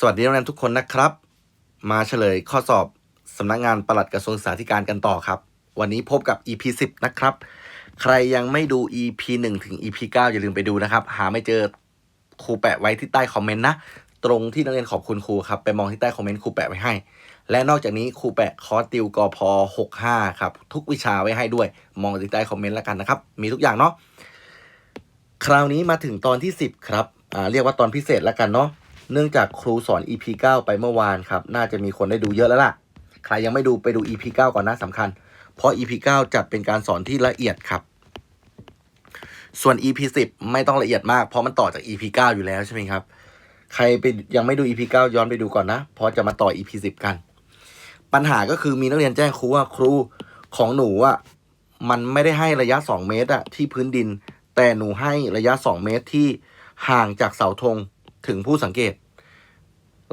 สวัสดีนักเรียนทุกคนนะครับ มาเฉลยข้อสอบสำนักงานปลัดกระทรวงศึกษาธิการกันต่อครับ วันนี้พบกับ EP 10 นะครับ ใครยังไม่ดู EP 1 ถึง EP 9 อย่าลืมไปดูนะครับ หาไม่เจอครูแปะไว้ที่ใต้คอมเมนต์นะ ตรงที่นักเรียนขอบคุณครูครับ ไปมองที่ใต้คอมเมนต์ครูแปะไว้ให้ และนอกจากนี้ครูแปะคอร์สติวกพ65 ครับ ทุกวิชาไว้ให้ด้วย มองที่ใต้คอมเมนต์แล้วกันนะครับ มีทุกอย่างเนาะ คราวนี้มาถึงตอนที่ 10 ครับ อ่า เรียกว่าตอนพิเศษแล้วกันเนาะ เนื่องจากครูสอน EP 9 ไปเมื่อวานครับ น่าจะมีคนได้ดูเยอะแล้วล่ะ ใครยังไม่ดูไปดู EP 9 ก่อนนะสำคัญ เพราะ EP 9 จัดเป็นการสอนที่ละเอียดครับ ส่วน EP 10 ไม่ต้องละเอียดมาก เพราะมันต่อจาก EP 9 อยู่แล้วใช่ไหมครับ ใครไปยังไม่ดู EP 9 ย้อนไปดูก่อนนะ เพราะจะมาต่อ EP 10 กัน ปัญหาก็คือมีนักเรียนแจ้งครูว่าครูของหนูอะมันไม่ได้ให้ระยะ 2 เมตรอะที่พื้นดิน แต่หนูให้ระยะ 2 เมตรที่ห่างจากเสาธง ถึงผู้สังเกต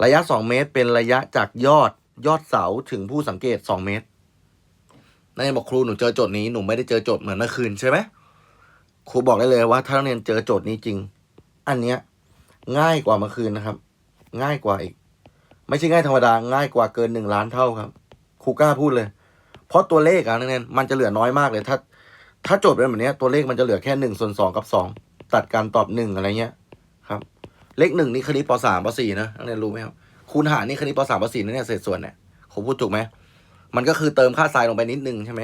ระยะ 2 เมตร เป็นระยะจากยอดยอดเสาถึงผู้สังเกต 2 เมตรนักเรียนบอกครูหนูเจอโจทย์นี้หนูไม่ได้เจอโจทย์เหมือนเมื่อคืนใช่ไหมครูบอกได้เลยว่าถ้านักเรียนเจอโจทย์นี้จริง อันเนี้ยง่ายกว่าเมื่อคืนนะครับ ง่ายกว่าอีก ไม่ใช่ง่ายธรรมดาง่ายกว่าเกินหนึ่งล้านเท่าครับครูกล้าพูดเลย เพราะตัวเลขอะนักเรียนมันจะเหลือน้อยมากเลยถ้า ถ้าโจทย์เป็นแบบนี้ตัวเลขมันจะเหลือแค่หนึ่งส่วนสองกับสองตัดการตอบหนึ่งอะไรเงี้ย เลขหนึ่งนี่คณิตปสามปสี่นะนักเรียนรู้ไหมครับคูณหารนี่คณิตปสามปสี่นะเนี่ยเศษส่วนเนี่ยผมพูดถูกไหมมันก็คือเติมค่าทรายลงไปนิดนึงใช่ไหม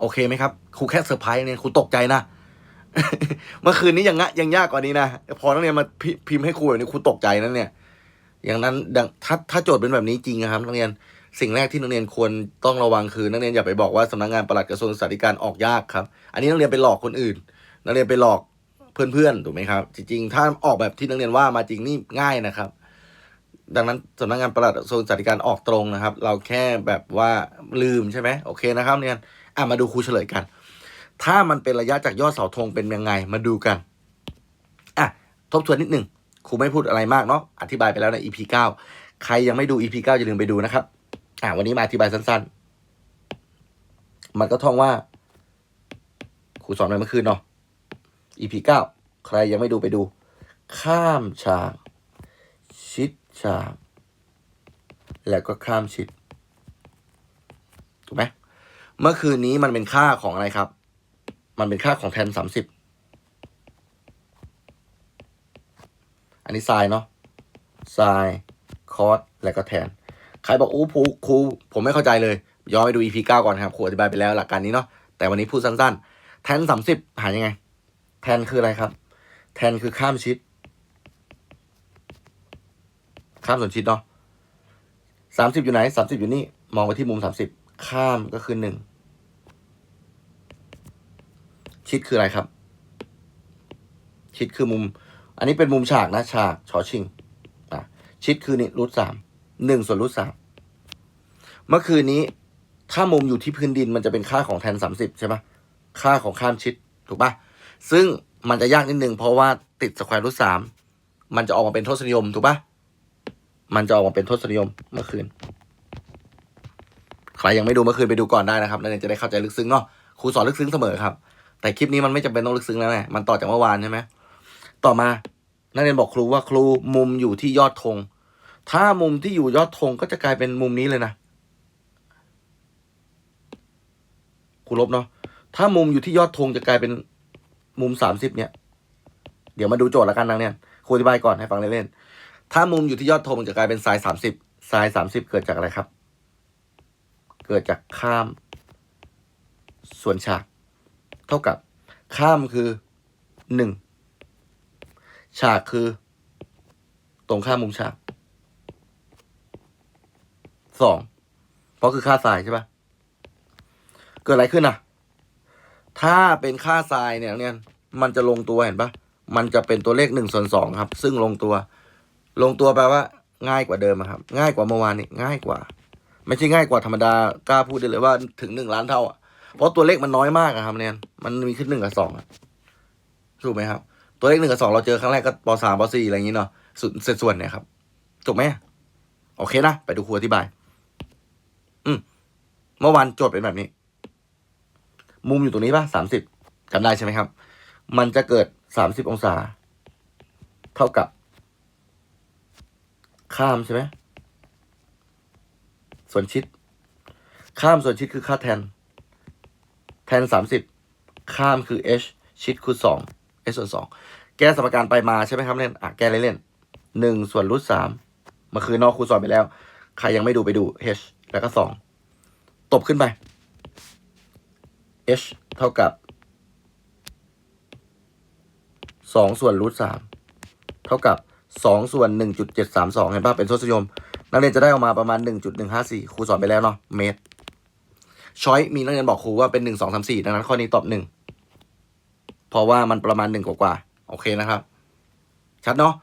โอเคไหมครับครูแค่เซอร์ไพรส์เนี่ยครูตกใจนะเมื่อคืนนี้ยังงะยังยากกว่านี้นะพอนักเรียนมาพิพิมพ์ให้ครูแบบนี้ครูตกใจนั่นเนี่ย อย่างนั้นดังถ้าถ้าโจทย์เป็นแบบนี้จริงนะครับนักเรียนสิ่งแรกที่นักเรียนควรต้องระวังคือนักเรียนอย่าไปบอกว่าสำนักงานปลัดกระทรวงศึกษาธิการออกยากครับ อันนี้นักเรียนไปหลอกคนอื่น นักเรียนไปหลอก เพื่อนๆถูกไหมครับ จริงๆ ถ้าออกแบบที่นักเรียนว่ามาจริงนี่ง่ายนะครับ ดังนั้นสำนักงานปลัดกระทรวงศึกษาธิการออกตรงนะครับ เราแค่แบบว่าลืมใช่ไหมโอเคนะครับเรียนอะมาดูครูเฉลยกัน ถ้ามันเป็นระยะจากยอดเสาธงเป็นยังไงมาดูกันอะทบทวนนิดหนึ่งครูไม่พูดอะไรมากเนาะอธิบายไปแล้วใน EP 9ใครยังไม่ดู EP 9อย่าลืมไปดูนะครับอะวันนี้มาอธิบายสั้นๆ มันก็ท่องว่าครูสอนไปเมื่อคืนเนาะ EP เก้า ใครยังไม่ดูไปดู ข้ามฉาก ชิดฉาก แล้วก็ข้ามชิด ถูกไหมเมื่อคืนนี้มันเป็นค่าของอะไรครับ มันเป็นค่าของแทนสามสิบ อันนี้ไซน์เนาะไซน์คอส แล้วก็แทน ใครบอกอู้ครูครูผมไม่เข้าใจเลย ย้อนไปดู EP 9 ก่อนครับครูอธิบายไปแล้วหลักการนี้เนาะ แต่วันนี้พูดสั้นๆ แทนสามสิบหายยังไง แทนคืออะไรครับ แทนคือข้ามชิด ข้ามส่วนชิดเนาะสามสิบอยู่ไหนสามสิบอยู่นี่ มองไปที่มุมสามสิบข้ามก็คือหนึ่งชิดคืออะไรครับ ชิดคือมุม อันนี้เป็นมุมฉากนะ ฉากชอชิงอะชิดคือนี่รูทสามหนึ่งส่วนรูทสามเมื่อคืนนี้ ถ้ามุมอยู่ที่พื้นดินมันจะเป็นค่าของแทนสามสิบใช่ไหมค่าของข้ามชิดถูกปะซึ่ง มันจะยากนิดนึงเพราะว่าติดสแควร์รูทสามมันจะออกมาเป็นทศนิยมถูกปะมันจะออกมาเป็นทศนิยมเมื่อคืน ใครยังไม่ดูเมื่อคืนไปดูก่อนได้นะครับนักเรียนจะได้เข้าใจลึกซึ้งเนาะครูสอนลึกซึ้งเสมอครับ แต่คลิปนี้มันไม่จำเป็นต้องลึกซึ้งแล้วไงมันต่อจากเมื่อวานใช่ไหมต่อมานักเรียนบอกครูว่าครูมุมอยู่ที่ยอดธงถ้ามุมที่อยู่ยอดธงก็จะกลายเป็นมุมนี้เลยนะครูลบเนาะถ้ามุมอยู่ที่ยอดธงจะกลายเป็น มุมสามสิบเนี่ย เดี๋ยวมาดูโจทย์ละกันนะเนี่ยครูอธิบายก่อนให้ฟังเล่นๆถ้ามุมอยู่ที่ยอดธงจะกลายเป็นไซน์สามสิบไซน์สามสิบเกิดจากอะไรครับ เกิดจากข้าม ส่วนฉาก เท่ากับ ข้ามคือหนึ่งฉากคือ ตรงข้ามมุมฉากสองเพราะคือค่าทรายใช่ปะเกิดอะไรขึ้นอะ ถ้าเป็นค่าทรายเนี่ยเนี่ยมันจะลงตัวเห็นปะมันจะเป็นตัวเลขหนึ่งส่วนสองครับ ซึ่งลงตัว ลงตัวแปลว่า ง่ายกว่าเดิมครับ ง่ายกว่าเมื่อวานนี่ง่ายกว่า ไม่ใช่ง่ายกว่าธรรมดากล้าพูดได้เลยว่าถึงหนึ่งล้านเท่าอะเพราะตัวเลขมันน้อยมากอะครับเนี่ยมันมีขึ้นหนึ่งกับสองอะถูกไหมครับ ตัวเลขหนึ่งกับสองเราเจอครั้งแรกก็ปสามปสี่อะไรอย่างงี้เนาะสุดเศษส่วนเนี่ยครับถูกไหมโอเคนะ ไปดูครูอธิบาย อืมเมื่อวานโจทย์เป็นแบบนี้ มุมอยู่ตรงนี้ป่ะสามสิบจำได้ใช่ไหมครับ มันจะเกิดสามสิบองศา เท่ากับ ข้ามใช่ไหมส่วนชิด ข้ามส่วนชิดคือค่าแทน แทนสามสิบข้ามคือ h ชิดคือสอง h ส่วนสองแก้สมการไปมาใช่ไหมครับเล่นอะแก้เล่นหนึ่งส่วนรูทสามมื่อคืนนอกครูสอนไปแล้ว ใครยังไม่ดูไปดู h แล้วก็สองตบขึ้นไป h เท่ากับสองส่วนรูทสามเท่ากับสองส่วนหนึ่งจุดเจ็ดสามสองเห็นป่ะเป็นทศนิยม นักเรียนจะได้ออกมาประมาณหนึ่งจุดหนึ่งห้าสี่ครูสอนไปแล้วเนาะเมตรช้อยมีนักเรียนบอกครูว่าเป็นหนึ่งสองสามสี่ดังนั้นข้อนี้ตอบหนึ่งเพราะว่ามันประมาณหนึ่งกว่าๆโอเคนะครับ ชัดเนาะ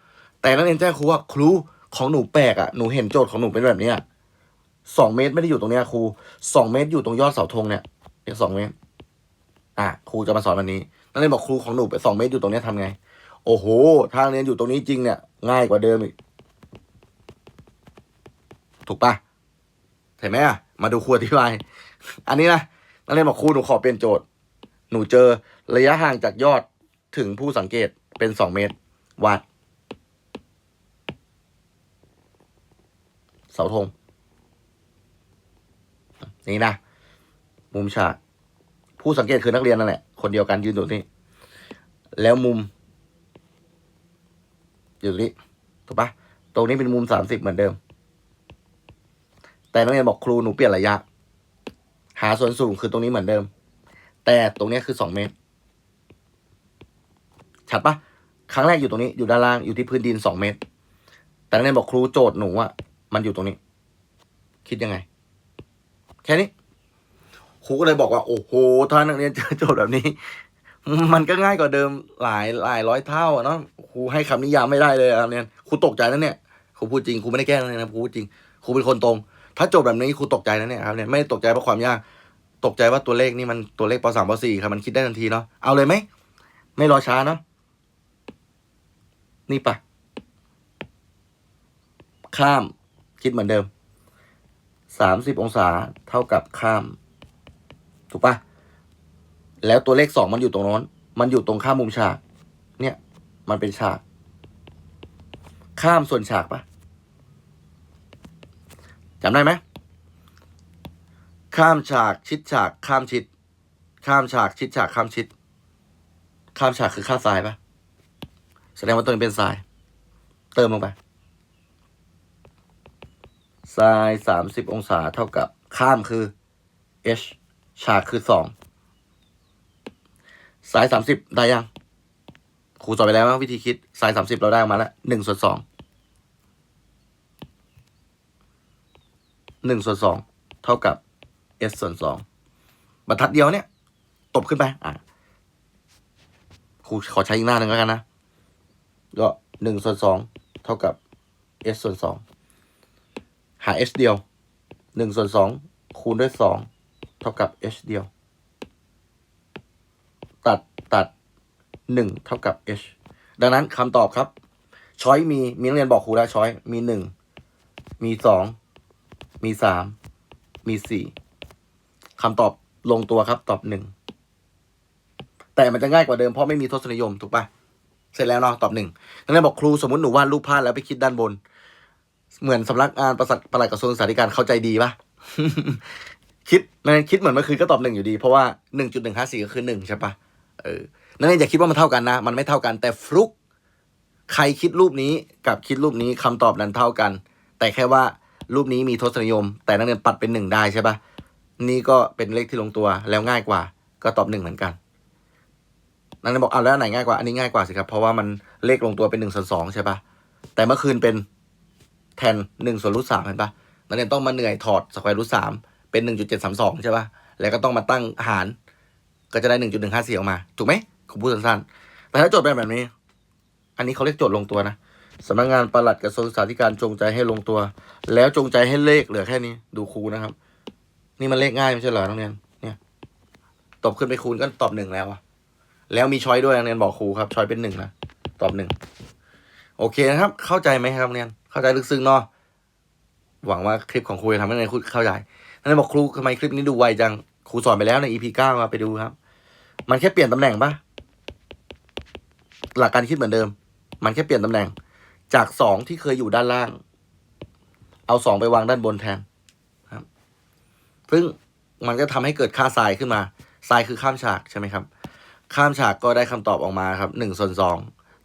แต่นักเรียนแจ้งครูว่าครูของหนูแปลกอะ่ะหนูเห็นโจทย์ของหนูเป็นแบบนี้สองเมตรไม่ได้อยู่ตรงเนี้ยครูสองเมตรอยู่ตรงยอดเสาธงเนี่ยเป็นสองเมตร อะครูจะมาสอนวันนี้นักเรียนบอกครูของหนูเป็นสองเมตรอยู่ตรงนี้ยทำไง โอ้โหทางเรียนอยู่ตรงนี้จริงเนี่ย ง่ายกว่าเดิมอีก ถูกปะเห็นไหมอะ มาดูครูอธิบาย อันนี้นะนักเรียนบอกครูหนูขอเปลี่ยนโจทย์ หนูเจอระยะห่างจากยอดถึงผู้สังเกตเป็นสองเมตร วัด เสาธงนี่นะ มุมฉาก ผู้สังเกตคือนักเรียนนั่นแหละ คนเดียวกันยืนอยู่นี่ แล้วมุม อยู่ตรงนี้ถูกปะตรงนี้เป็นมุมสามสิบเหมือนเดิม แต่นักเรียนบอกครูหนูเปลี่ยนระยะ หาส่วนสูงคือตรงนี้เหมือนเดิม แต่ตรงนี้คือสองเมตร ชัดปะครั้งแรกอยู่ตรงนี้อยู่ด้านล่างอยู่ที่พื้นดินสองเมตร แต่นักเรียนบอกครูโจทย์หนูอะมันอยู่ตรงนี้ คิดยังไง แค่นี้ ครูก็เลยบอกว่า โอ้โหถ้านักเรียนเจอโจทย์แบบนี้ มันก็ง่ายกว่าเดิมหลายหลายร้อยเท่าอะเนาะครูให้คำนิยามไม่ได้เลยครับเนี่ยครูตกใจนะเนี่ยครูพูดจริงครูไม่ได้แกล้งเลยนะครูพูดจริงครูเป็นคนตรง ถ้าโจทย์แบบนี้ครูตกใจนะเนี่ยครับเนี่ยไม่ได้ตกใจเพราะความยากตกใจว่าตัวเลขนี่มันตัวเลขปสามปสี่ครับมันคิดได้ทันทีเนาะเอาเลยไหมไม่รอช้าเนาะนี่ปะข้ามคิดเหมือนเดิมสามสิบองศาเท่ากับข้าม ถูกปะแล้วตัวเลขสองมันอยู่ตรงโน้น มันอยู่ตรงข้ามมุมฉาก เนี่ย มันเป็นฉาก ข้ามส่วนฉากปะจำได้ไหม ข้ามฉากชิดฉาก ข้ามชิด ข้ามฉากชิดฉากข้ามชิด ข้ามฉากคือค่าทรายปะแสดงว่าตัวนี้เป็นทราย เติมลงไปทรายสามสิบองศาเท่ากับข้ามคือ h ฉากคือสองสายสามสิบได้ยังครูสอนไปแล้วว่าวิธีคิดสายสามสิบเราได้ออกมาแล้วหนึ่งส่วนสองหนึ่งส่วนสองเท่ากับ s ส่วนสองบรรทัดเดียวเนี่ย ตบขึ้นไปอะครูขอใช้อีกหน้าหนึ่งแล้วกันนะ ก็หนึ่งส่วนสองเท่ากับ s ส่วนสองหา h เดียวหนึ่งส่วนสองคูณด้วยสอง ท่ากับ h เดียว ตัดตัดหนึ่งเท่ากับ h ดังนั้นคำตอบครับ ช้อยมี มีนักเรียนบอกครูแล้วช้อย มีหนึ่งมีสองมีสามมีสี่คำตอบลงตัวครับ ตอบหนึ่งแต่มันจะง่ายกว่าเดิมเพราะไม่มีทศนิยมถูกปะเสร็จแล้วเนาะตอบหนึ่งนักเรียนบอกครูสมมติหนูวาดรูปภาพแล้วไปคิดด้านบน เหมือนสำนักงานประสัดประหลัดกระทรวงศึกษาธิการเข้าใจดีปะ คิดนักเรียนคิดเหมือนเมื่อคืนก็ตอบหนึ่งอยู่ดี เพราะว่าหนึ่งจุดหนึ่งห้าสี่ก็คือหนึ่งใช่ปะเออนักเรียนอย่าคิดว่ามันเท่ากันนะ มันไม่เท่ากัน แต่ฟลุกใครคิดรูปนี้กับคิดรูปนี้คำตอบนั้นเท่ากัน แต่แค่ว่ารูปนี้มีทศนิยม แต่นักเรียนปัดเป็นหนึ่งได้ใช่ปะนี่ก็เป็นเลขที่ลงตัวแล้วง่ายกว่า ก็ตอบหนึ่งเหมือนกันนักเรียนบอกเอาแล้วไหนง่ายกว่าอันนี้ง่ายกว่าสิครับ เพราะว่ามันเลขลงตัวเป็นหนึ่งส่วนสองใช่ปะแต่เมื่อคืนเป็นแทนหนึ่งส่วนรูทสามเห็นปะนักเรียนต้องมาเหนื่อยถอดสแควร์รูทสาม เป็นหนึ่งจุดเจ็ดสามสองใช่ปะแล้วก็ต้องมาตั้งหาร ก็จะได้หนึ่งจุดหนึ่งห้าสี่ออกมา ถูกไหมผมพูดสั้นๆ แต่ถ้าโจทย์เป็นแบบนี้ อันนี้เขาเรียกโจทย์ลงตัวนะสำนักงานปลัดกระทรวงศึกษาธิการจงใจให้ลงตัว แล้วจงใจให้เลขเหลือแค่นี้ ดูครูนะครับ นี่มันเลขง่ายไม่ใช่เหรอนักเรียน เนี่ยตบขึ้นไปคูณก็ตอบหนึ่งแล้วอะแล้วมีช้อยด้วยนักเรียนบอกครูครับช้อยเป็นหนึ่งนะตอบหนึ่งโอเคนะครับ เข้าใจไหมครับเรียน เข้าใจลึกซึ้งเนาะหวังว่าคลิปของครูจะทำให้นักเรียนเข้าใจ นักเรียนบอกครูทำไมคลิปนี้ดูไวจัง ครูสอนไปแล้วใน EP เก้ามาไปดูครับ มันแค่เปลี่ยนตำแหน่งปะหลักการคิดเหมือนเดิม มันแค่เปลี่ยนตำแหน่ง จากสองที่เคยอยู่ด้านล่าง เอาสองไปวางด้านบนแทนครับ ซึ่งมันก็ทำให้เกิดค่าทรายขึ้นมาทรายคือข้ามฉากใช่ไหมครับ ข้ามฉากก็ได้คำตอบออกมาครับหนึ่งส่วนสอง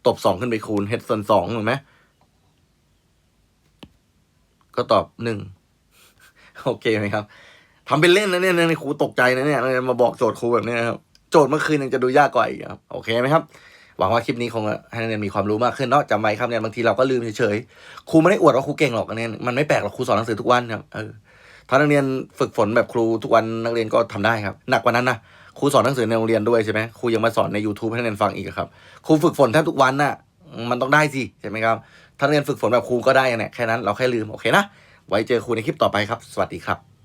ตบสองขึ้นไปคูณเฮดส่วนสองถูกไหมก็ตอบหนึ่ง โอเคไหมครับทำเป็นเล่นนะเนี่ยในครูตกใจนะเนี่ยมาบอกโจทย์ครูแบบนี้นะครับโจทย์เมื่อคืนยังจะดูยากกว่าอีกครับโอเคไหมครับหวังว่าคลิปนี้คงให้นักเรียนมีความรู้มากขึ้นเนาะจำไว้ครับเนี่ยบางทีเราก็ลืมเฉยๆครูไม่ได้อวดว่าครูเก่งหรอกอันนี้มันไม่แปลกหรอกครูสอนหนังสือทุกวันครับเออถ้านักเรียนฝึกฝนแบบครูทุกวันนักเรียนก็ทำได้ครับ หนักกว่านั้นนะครูสอนหนังสือในโรงเรียนด้วยใช่ไหมครูยังมาสอนใน YouTube ให้นักเรียนฟังอีกครับครูฝึกฝนแทบทุกวันน่ะมันต้องได้สิใช่ไหมครับถ้านักเรียนฝึกฝนแบบครูก็ได้เนี่ยแค่นั้นเราแค่ลืมโอเคนะ ไว้เจอครูในคลิปต่อไปครับ สวัสดีครับ